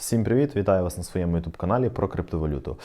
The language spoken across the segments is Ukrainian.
Всім привіт! Вітаю вас на своєму youtube каналі про криптовалюту.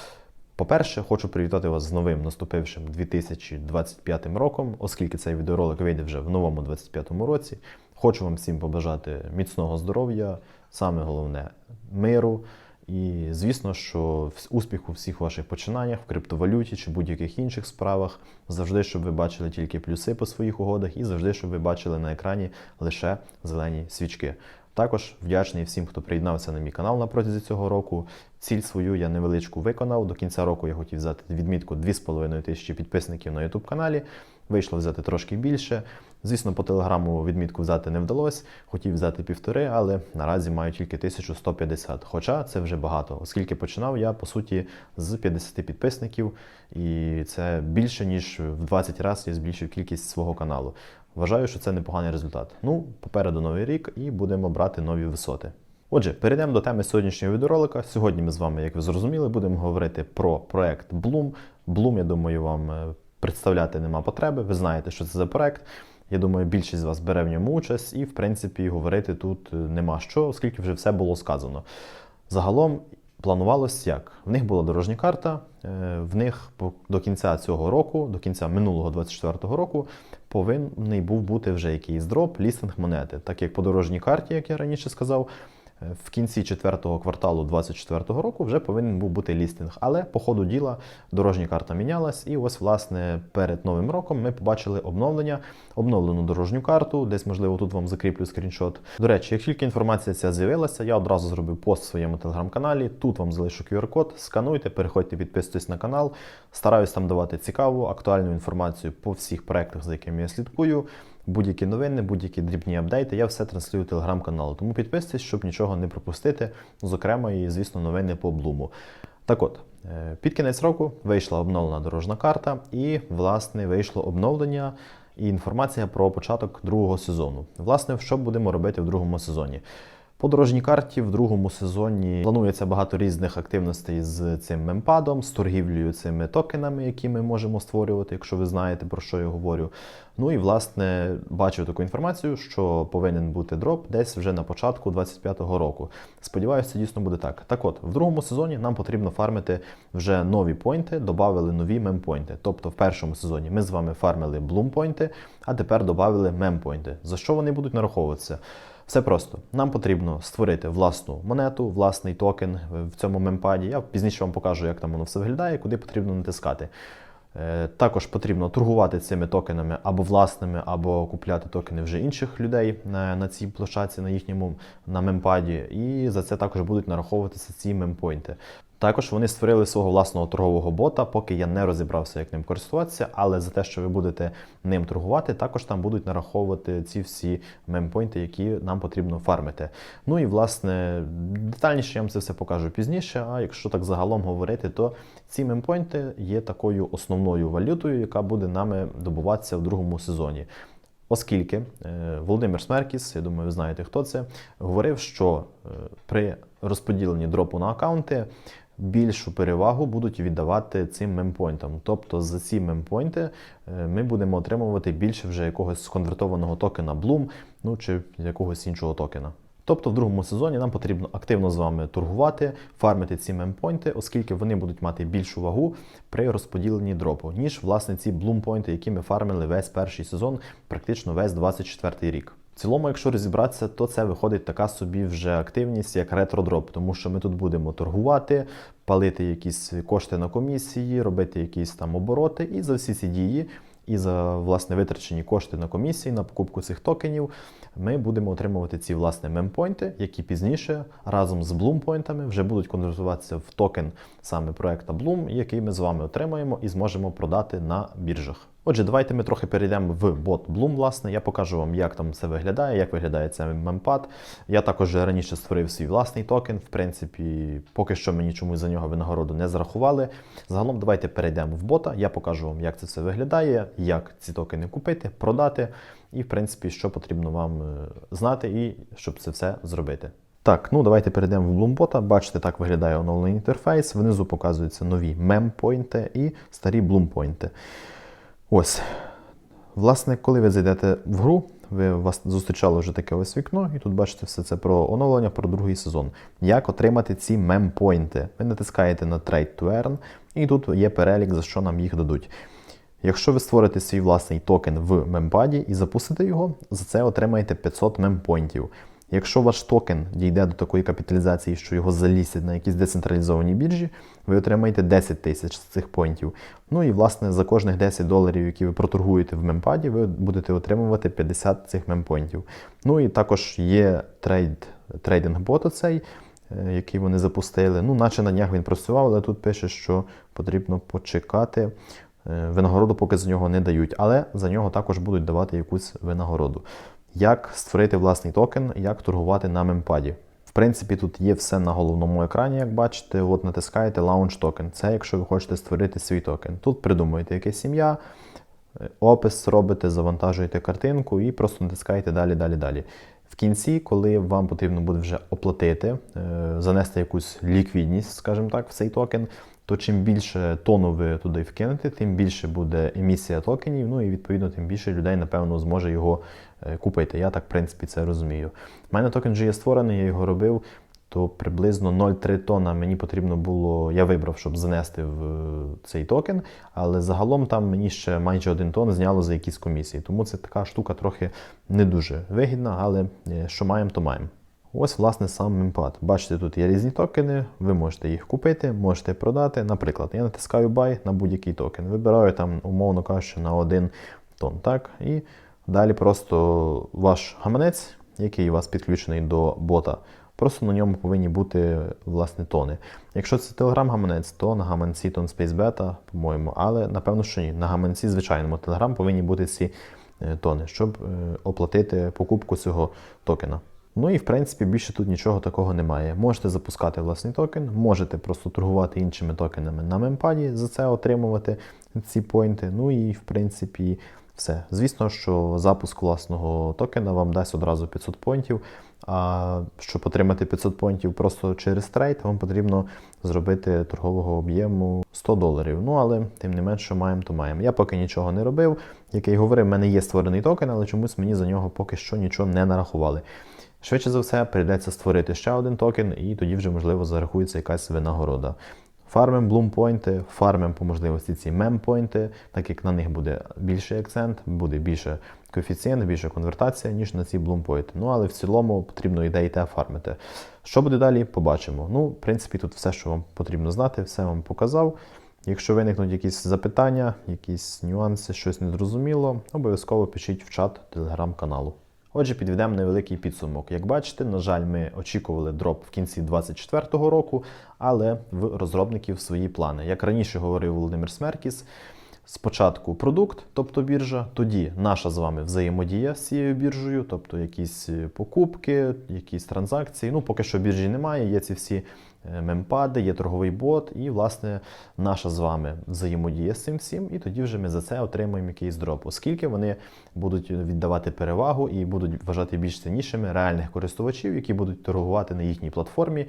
По-перше, хочу привітати вас з новим наступившим 2025 роком, оскільки цей відеоролик вийде вже в новому 2025 році. Хочу вам всім побажати міцного здоров'я, саме головне миру. І звісно, що успіху у всіх ваших починаннях в криптовалюті чи будь-яких інших справах. Завжди, щоб ви бачили тільки плюси по своїх угодах, і завжди, щоб ви бачили на екрані лише зелені свічки. Також вдячний всім, хто приєднався на мій канал на протязі цього року. Ціль свою я невеличку виконав. До кінця року я хотів взяти відмітку 2,5 тисячі підписників на YouTube каналі. Вийшло взяти трошки більше. Звісно, по телеграму відмітку взяти не вдалося. Хотів взяти півтори, але наразі маю тільки 1150. Хоча це вже багато, оскільки починав я по суті з 50 підписників, і це більше ніж в 20 разів я збільшив кількість свого каналу. Вважаю, що це непоганий результат. Ну, попереду новий рік і будемо брати нові висоти. Отже, перейдемо до теми сьогоднішнього відеоролика. Сьогодні ми з вами, як ви зрозуміли, будемо говорити про проект Bloom. Bloom, я думаю, вам е, представляти нема потреби. Ви знаєте, що це за проект. Я думаю, більшість з вас бере в ньому участь, і в принципі говорити тут е, нема що, оскільки вже все було сказано. Загалом планувалось як? В них була дорожня карта, е, в них до кінця цього року, до кінця минулого 24-го року, повинний був бути вже якийсь дроп, лістинг монети. Так як по дорожній карті, як я раніше сказав, в кінці четвертого кварталу 24-го року вже повинен був бути лістинг. Але по ходу діла дорожня карта мінялась, і ось, власне, перед новим роком ми побачили обновлення, обновлену дорожню карту. Десь, можливо, тут вам закріплю скріншот. До речі, як тільки інформація ця з'явилася, я одразу зробив пост в своєму телеграм-каналі. Тут вам залишу QR-код, скануйте, переходьте, підписуйтесь на канал. Стараюсь там давати цікаву, актуальну інформацію по всіх проектах, за якими я слідкую. Будь-які новини, будь-які дрібні апдейти, я все транслюю телеграм-каналу. Тому підписуйтесь, щоб нічого не пропустити. Зокрема, і, звісно, новини по Блуму. Так от, е, під кінець року вийшла обновлена дорожна карта, і, власне, вийшло обновлення і інформація про початок другого сезону. Власне, що будемо робити в другому сезоні? По дорожній карті в другому сезоні планується багато різних активностей з цим мемпадом, з торгівлею цими токенами, які ми можемо створювати, якщо ви знаєте про що я говорю. Ну і власне бачив таку інформацію, що повинен бути дроп десь вже на початку 25-го року. Сподіваюся, це дійсно буде так. Так от, в другому сезоні нам потрібно фармити вже нові пойнти, додали нові мемпойнти. Тобто в першому сезоні ми з вами фармили блумпойнти, а тепер додали мемпойнти. За що вони будуть нараховуватися? Все просто. Нам потрібно створити власну монету, власний токен в цьому мемпаді. Я пізніше вам покажу, як там воно все виглядає, куди потрібно натискати. Е, Також потрібно торгувати цими токенами або власними, або купляти токени вже інших людей на, цій площадці, на їхньому на мемпаді. І за це також будуть нараховуватися ці мемпойнти. Також вони створили свого власного торгового бота, поки я не розібрався, як ним користуватися, але за те, що ви будете ним торгувати, також там будуть нараховувати ці всі мемпойнти, які нам потрібно фармити. Ну і власне детальніше я вам це все покажу пізніше. А якщо так загалом говорити, то ці мемпойнти є такою основною валютою, яка буде нами добуватися в другому сезоні. Оскільки е, Володимир Смеркіс, я думаю, ви знаєте, хто це, говорив, що е, при розподіленні дропу на аккаунти більшу перевагу будуть віддавати цим мемпойнтам. Тобто за ці мемпойнти е, ми будемо отримувати більше вже якогось сконвертованого токена Bloom, ну чи якогось іншого токена. Тобто в другому сезоні нам потрібно активно з вами торгувати, фармити ці мемпойнти, оскільки вони будуть мати більшу вагу при розподіленні дропу, ніж власне ці блумпойнти, які ми фармили весь перший сезон, практично весь 24 рік. В цілому, якщо розібратися, то це виходить така собі вже активність, як ретро-дроп, тому що ми тут будемо торгувати, палити якісь кошти на комісії, робити якісь там обороти, і за всі ці дії і за власне витрачені кошти на комісії на покупку цих токенів, ми будемо отримувати ці власне мемпойнти, які пізніше разом з блумпойнтами вже будуть конвертуватися в токен саме проекта Bloom, який ми з вами отримаємо і зможемо продати на біржах. Отже, давайте ми трохи перейдемо в бот Bloom, власне. Я покажу вам, як там це виглядає, як виглядає цей мемпад. Я також раніше створив свій власний токен. В принципі, поки що мені чомусь за нього винагороду не зарахували. Загалом, давайте перейдемо в бота. Я покажу вам, як це все виглядає, як ці токени купити, продати, і, в принципі, що потрібно вам е, знати, і щоб це все зробити. Так, ну давайте перейдемо в Bloomбot. Бачите, так виглядає оновлений інтерфейс. Внизу показуються нові мемпойнти і старі блумпойнти. Ось. Власне, коли ви зайдете в гру, ви вас зустрічало вже таке ось вікно, і тут бачите все це про оновлення, про другий сезон. Як отримати ці мемпойнти? Ви натискаєте на Trade to Earn, і тут є перелік, за що нам їх дадуть. Якщо ви створите свій власний токен в мемпаді і запустите його, за це отримаєте 500 мемпойнтів. Якщо ваш токен дійде до такої капіталізації, що його залісять на якісь децентралізовані біржі, ви отримаєте 10 тисяч з цих поінтів. Ну і власне за кожних 10 доларів, які ви проторгуєте в мемпаді, ви будете отримувати 50 цих мемпойнтів. Ну і також є трейд, трейдинг бот оцей, е, який вони запустили. Ну, наче на днях він працював, але тут пише, що потрібно почекати. Е, Винагороду поки за нього не дають, але за нього також будуть давати якусь винагороду. Як створити власний токен, як торгувати на мемпаді. В принципі, тут є все на головному екрані, як бачите. От натискаєте Launch Token. Це якщо ви хочете створити свій токен. Тут придумуєте якесь ім'я, е, опис робите, завантажуєте картинку і просто натискаєте далі, далі, далі. В кінці, коли вам потрібно буде вже оплатити, е, занести якусь ліквідність, скажімо так, в цей токен, то чим більше тону ви туди вкинете, тим більше буде емісія токенів, ну і відповідно тим більше людей, напевно, зможе його е, купити. Я так, в принципі, це розумію. У мене токен вже є створений, я його робив. То приблизно 0,3 тонна мені потрібно було, я вибрав, щоб занести в е, цей токен, але загалом там мені ще майже 1 тонн зняло за якісь комісії. Тому це така штука трохи не дуже вигідна, але е, що маємо, то маємо. Ось, власне, сам мемпад. Бачите, тут є різні токени, ви можете їх купити, можете продати. Наприклад, я натискаю Buy на будь-який токен. Вибираю там, умовно кажучи, на 1 тон. Так? І далі просто ваш гаманець, який у вас підключений до бота, просто на ньому повинні бути власне тони. Якщо це Telegram-гаманець, то на гаманці Tonspace Beta, по-моєму, але напевно, що ні. На гаманці звичайному Telegram повинні бути ці е, тони, щоб е, оплатити покупку цього токена. Ну і в принципі більше тут нічого такого немає. Можете запускати власний токен, можете просто торгувати іншими токенами на мемпаді, за це отримувати ці поінти. Ну і в принципі все. Звісно, що запуск власного токена вам дасть одразу 500 поінтів. А щоб отримати 500 понтів просто через трейд, вам потрібно зробити торгового об'єму 100 доларів. Ну але тим не менше, маємо, то маємо. Я поки нічого не робив. Як я й говорив, в мене є створений токен, але чомусь мені за нього поки що нічого не нарахували. Швидше за все, прийдеться створити ще один токен, і тоді вже, можливо, зарахується якась винагорода. Фармим блумпойнти, фармим по можливості ці мемпойнти, так як на них буде більший акцент, буде більше коефіцієнт, більше конвертація, ніж на ці блумпойнти. Ну, але в цілому потрібно іде і те фармити. Що буде далі, побачимо. Ну, в принципі, тут все, що вам потрібно знати, все вам показав. Якщо виникнуть якісь запитання, якісь нюанси, щось незрозуміло, обов'язково пишіть в чат телеграм-каналу. Отже, підведемо невеликий підсумок. Як бачите, на жаль, ми очікували дроп в кінці 2024 року, але в розробників свої плани. Як раніше говорив Володимир Смеркіс, спочатку продукт, тобто біржа, тоді наша з вами взаємодія з цією біржею, тобто якісь покупки, якісь транзакції. Ну, поки що біржі немає, є ці всі е, мемпади, є торговий бот, і, власне, наша з вами взаємодія з цим всім, і тоді вже ми за це отримаємо якийсь дроп, оскільки вони будуть віддавати перевагу і будуть вважати більш ціннішими реальних користувачів, які будуть торгувати на їхній платформі.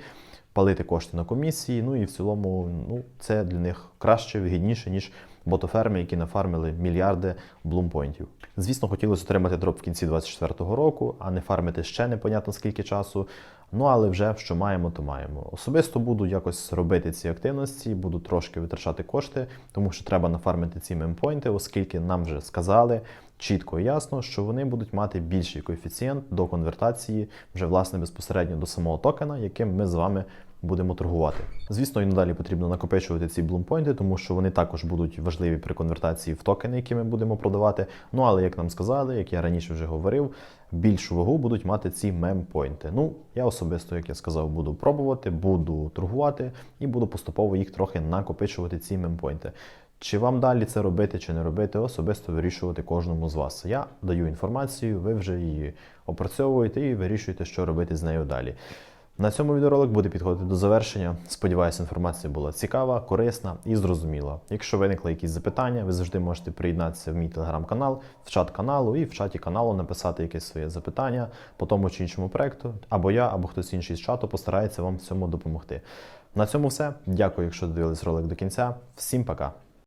Палити кошти на комісії, ну і в цілому ну, це для них краще, вигідніше, ніж ботоферми, які нафармили мільярди блумпойнтів. Звісно, хотілося отримати дроп в кінці 2024 року, а не фармити ще непонятно скільки часу. Ну але вже що маємо, то маємо. Особисто буду якось робити ці активності, буду трошки витрачати кошти, тому що треба нафармити ці мемпойнти, оскільки нам вже сказали чітко і ясно, що вони будуть мати більший коефіцієнт до конвертації вже власне безпосередньо до самого токена, яким ми з вами будемо торгувати. Звісно, і надалі потрібно накопичувати ці блумпойнти, тому що вони також будуть важливі при конвертації в токени, які ми будемо продавати. Ну але як нам сказали, як я раніше вже говорив, більшу вагу будуть мати ці мемпойнти. Ну, я особисто, як я сказав, буду пробувати, буду торгувати і буду поступово їх трохи накопичувати, ці мемпойнти. Чи вам далі це робити, чи не робити, особисто вирішувати кожному з вас. Я даю інформацію, ви вже її опрацьовуєте і вирішуєте, що робити з нею далі. На цьому відеоролик буде підходити до завершення. Сподіваюся, інформація була цікава, корисна і зрозуміла. Якщо виникли якісь запитання, ви завжди можете приєднатися в мій телеграм-канал, в чат каналу і в чаті каналу написати якесь своє запитання по тому чи іншому проекту, або я, або хтось інший з чату постарається вам в цьому допомогти. На цьому все. Дякую, якщо дивились ролик до кінця. Всім пока!